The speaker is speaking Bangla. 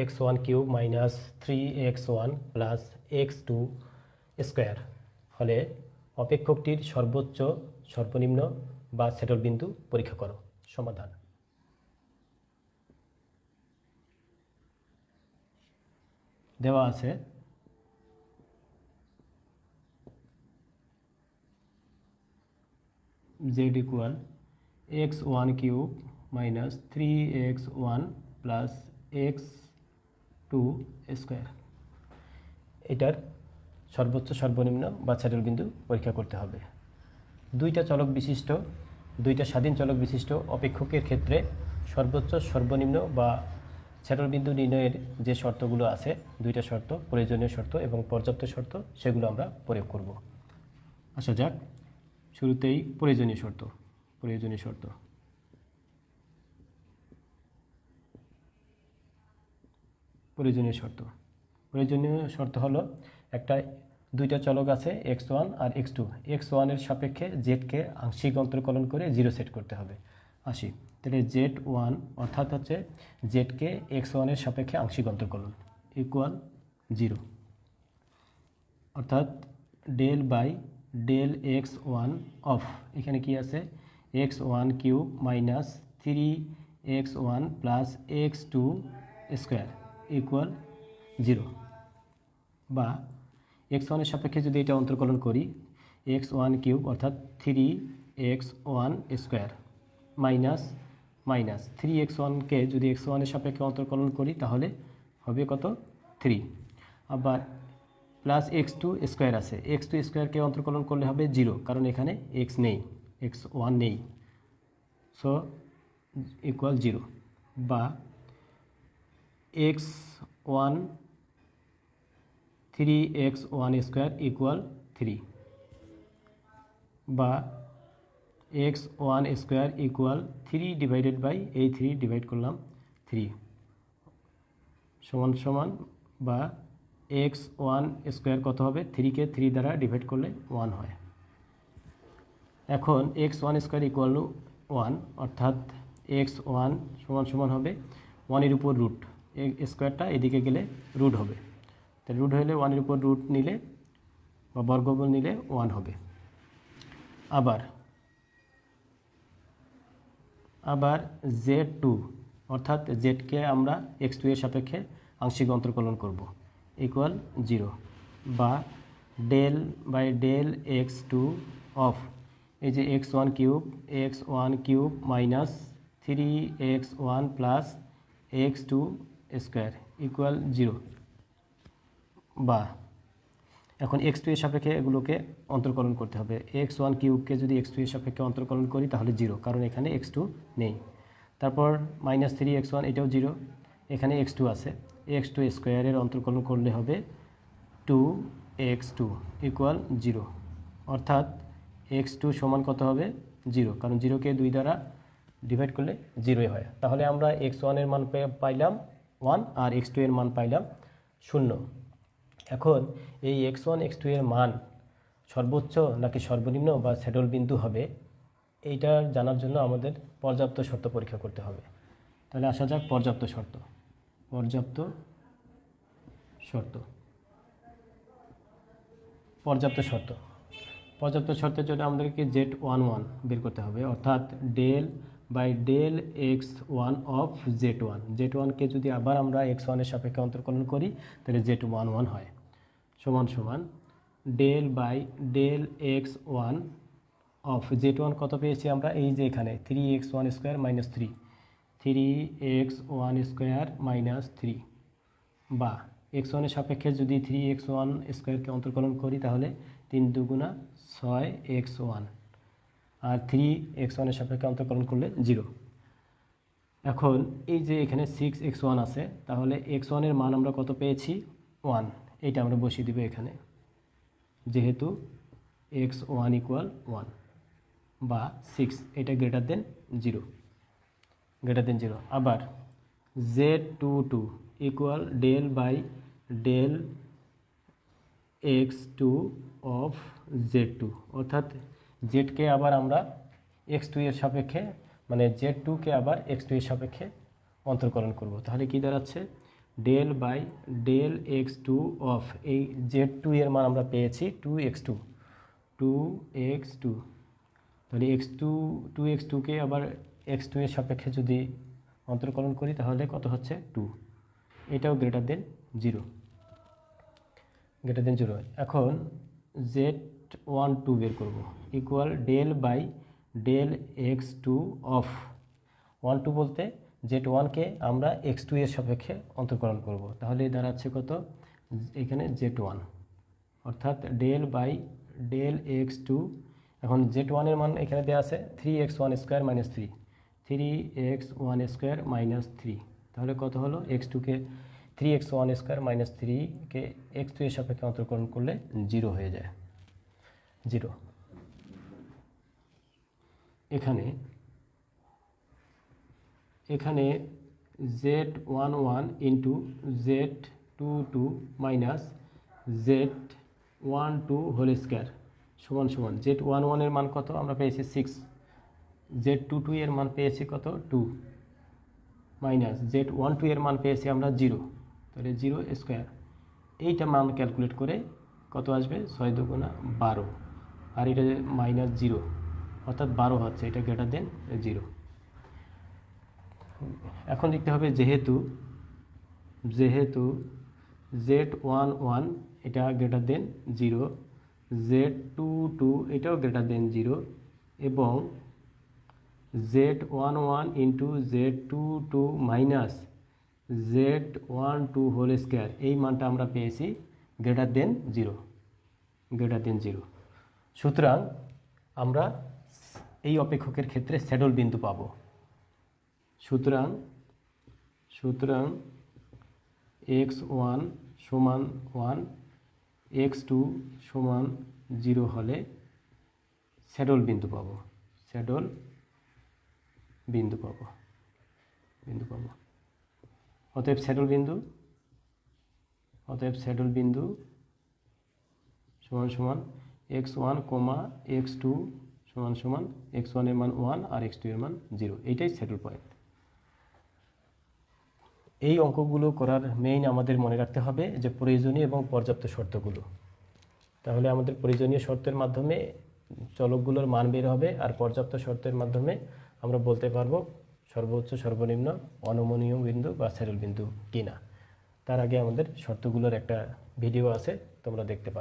X cube minus three X one plus X two square হলে অপেক্ষকটির সর্বোচ্চ, সর্বনিম্ন বা সেটল বিন্দু পরীক্ষা করো। সমাধান। দেওয়া আছে। Z equal X one cube minus three X two square এটার সর্বোচ্চ, সর্বনিম্ন বা স্যাডল বিন্দু পরীক্ষা করতে হবে। দুইটা চলক বিশিষ্ট, দুইটা স্বাধীন চলক বিশিষ্ট অপেক্ষকের ক্ষেত্রে সর্বোচ্চ, সর্বনিম্ন বা স্যাডল বিন্দু নির্ণয়ের যে শর্তগুলো আছে, দুইটা শর্ত, প্রয়োজনীয় শর্ত এবং পর্যাপ্ত শর্ত, সেগুলো আমরা প্রয়োগ করব। আসা যাক, শুরুতেই প্রয়োজনীয় শর্ত প্রয়োজনীয় শর্ত। প্রয়োজনীয় শর্ত। প্রয়োজনীয় শর্ত হলো একটা, দুইটা চলক আছে, এক্স ওয়ান আর এক্স টু। এক্স ওয়ানের সাপেক্ষে জেডকে আংশিক অন্তর্কলন করে জিরো সেট করতে হবে। আসি। তাহলে জেড ওয়ান অর্থাৎ হচ্ছে জেডকে এক্স ওয়ানের সাপেক্ষে আংশিক অন্তর্কলন। Equal zero. অর্থাৎ del by del x one of. এখানে কি আছে? X one cube minus three x one plus x two square. Equal zero বা এক্স ওয়ানের সাপেক্ষে যদি এটা অন্তর্কলন করি এক্স ওয়ান কিউব অর্থাৎ three x one square minus minus three x ওয়ানকে যদি এক্স ওয়ানের সাপেক্ষে অন্তর্কলন করি, তাহলে হবে কত? থ্রি আবার প্লাস এক্স টু স্কোয়ার আছে। এক্স টু স্কোয়ারকে অন্তর্কলন করলে হবে জিরো কারণ এখানে এক্স নেই এক্স ওয়ান নেই। সো ইকুয়াল জিরো বা x one three x one square equal three বা x one square equal three divided by এই থ্রি ডিভাইড করলাম থ্রি সমান সমান বা এক্স ওয়ান স্কোয়ার কত হবে? থ্রিকে থ্রি দ্বারা ডিভাইড করলে ওয়ান হয়। এখন x one square equal two one অর্থাৎ এক্স ওয়ান সমান সমান হবে ওয়ানের উপর রুট স্কোয়ারটা এদিকে গেলে রুট হবে। তাহলে রুট হলে ওয়ানের উপর রুট নিলে বা বর্গমূল নিলে ওয়ান হবে। আবার আবার জেড টু অর্থাৎ জেডকে আমরা এক্স টু এর সাপেক্ষে আংশিক অন্তর্কলন করব ইকুয়াল জিরো বা del by del x two of এই যে x one cube x one cube minus three x one plus x two square equal zero বা এখন এক্স টু এর সাপেক্ষে এগুলোকে অন্তর্কলন করতে হবে। এক্স ওয়ান কিউবকে যদি এক্স টু এর সাপেক্ষে অন্তর্কলন করি তাহলে জিরো কারণ এখানে এক্স টু নেই। তারপর মাইনাস থ্রি এক্স ওয়ান এটাও জিরো এখানে এক্স টু আছে। এক্স টু স্কোয়ারের অন্তর্কলন করলে হবে two x two equal zero অর্থাৎ এক্স টু সমান কত হবে? জিরো কারণ জিরোকে দুই দ্বারা ডিভাইড করলে জিরোই হয়। তাহলে আমরা এক্স ওয়ানের মান পাইলাম ওয়ান আর এক্স টু এর মান পাইলাম শূন্য। এখন এই এক্স ওয়ান এক্স টু এর মান সর্বোচ্চ নাকি সর্বনিম্ন বা স্যাডল বিন্দু হবে, এইটা জানার জন্য আমাদের পর্যাপ্ত শর্ত পরীক্ষা করতে হবে। তাহলে আসা যাক পর্যাপ্ত শর্ত। পর্যাপ্ত শর্ত। পর্যাপ্ত শর্ত। পর্যাপ্ত শর্তের জন্য আমাদেরকে জেড ওয়ান ওয়ান বের করতে হবে, অর্থাৎ del by del x one of z one z ওয়ানকে যদি আবার আমরা এক্স ওয়ানের সাপেক্ষে অন্তর্কলন করি, তাহলে জেড ওয়ান ওয়ান হয়। সমান সমান del by del x one of z one কত পেয়েছি আমরা? এই যে এখানে three x one square minus three three x one square minus three বা এক্স ওয়ানের সাপেক্ষে যদি থ্রি এক্স ওয়ান স্কোয়ারকে অন্তর্কলন করি, তাহলে তিন দুগুণা ছয় এক্স ওয়ান আর থ্রি এক্স ওয়ানের সাপেক্ষে অন্তর্কলন করলে জিরো এখন এই যে এখানে সিক্স এক্স ওয়ান আছে, তাহলে এক্স ওয়ানের মান আমরা কত পেয়েছি? ওয়ান এইটা আমরা বসিয়ে দিব এখানে। যেহেতু এক্স ওয়ান ইকুয়াল ওয়ান বা সিক্স এটা greater than zero greater than zero আবার z two two equal del by del x two of z two অর্থাৎ জেডকে আবার আমরা এক্স টু এর সাপেক্ষে মানে জেড টুকে আবার এক্স টু এর সাপেক্ষে অন্তর্কলন করব। তাহলে কি দাঁড়াচ্ছে? Del by del x two of এই জেড টু এর মান আমরা পেয়েছি two x two two x two তাহলে এক্স টু টু এক্স টুকে আবার এক্স টু এর সাপেক্ষে যদি অন্তর্কলন করি, তাহলে কত হচ্ছে? টু এটাও greater than zero greater than zero এখন জেড ওয়ান টু বের করব। Equal del by del x two of one two বলতে জেড ওয়ানকে আমরা এক্স টু এর সাপেক্ষে অন্তর্করণ করব। তাহলে দাঁড়াচ্ছে কত? এখানে জেড ওয়ান অর্থাৎ del by del x two এখন জেড ওয়ানের মান এখানে দেওয়া আছে three x one square minus three three x one square minus three তাহলে কত হলো? এক্স টুকে three x one square minus থ্রিকে x two এর সাপেক্ষে অন্তর্কলন করলে জিরো হয়ে যায়। জিরো। এখানে এখানে z one one into z two two minus z one two whole square সমান সমান। জেড ওয়ান ওয়ানের মান কত? আমরা পেয়েছি সিক্স জেড টু টু এর মান পেয়েছি কত? Two minus z one two এর মান পেয়েছি আমরা জিরো তাহলে জিরো স্কোয়ার এইটা মান ক্যালকুলেট করে কত আসবে? ছয় দুগুণা বারো। আর এটা মাইনাস জিরো অর্থাৎ বারো হচ্ছে, এটা গ্রেটার দেন জিরো এখন লিখতে হবে যেহেতু যেহেতু জেড ওয়ান ওয়ান এটা greater than zero z two two এটাও গ্রেটার দেন জিরো এবং z one one into z two two minus z one two whole square এই মানটা আমরা পেয়েছি greater than zero greater than zero সুতরাং আমরা এই অপেক্ষকের ক্ষেত্রে স্যাডল বিন্দু পাব। সুতরাং সুতরাং এক্স ওয়ান সমান ওয়ান, এক্স টু সমান জিরো হলে স্যাডল বিন্দু পাব। স্যাডল বিন্দু পাব। বিন্দু পাব। অতএব স্যাডল বিন্দু, অতএব স্যাডল বিন্দু সমান সমান x one comma x two সমান সমান এক্স ওয়ানের মান ওয়ান আর এক্স টু এর মান জিরো এইটাই স্যাডল পয়েন্ট এই অঙ্কগুলো করার মেইন আমাদের মনে রাখতে হবে যে প্রয়োজনীয় এবং পর্যাপ্ত শর্তগুলো। তাহলে আমাদের প্রয়োজনীয় শর্তের মাধ্যমে চলকগুলোর মান বের হবে আর পর্যাপ্ত শর্তের মাধ্যমে আমরা বলতে পারব সর্বোচ্চ, সর্বনিম্ন, অনমনীয় বিন্দু বা স্যাডল বিন্দু কিনা। তার আগে আমাদের শর্তগুলোর একটা ভিডিও আছে, তোমরা দেখতে পারো।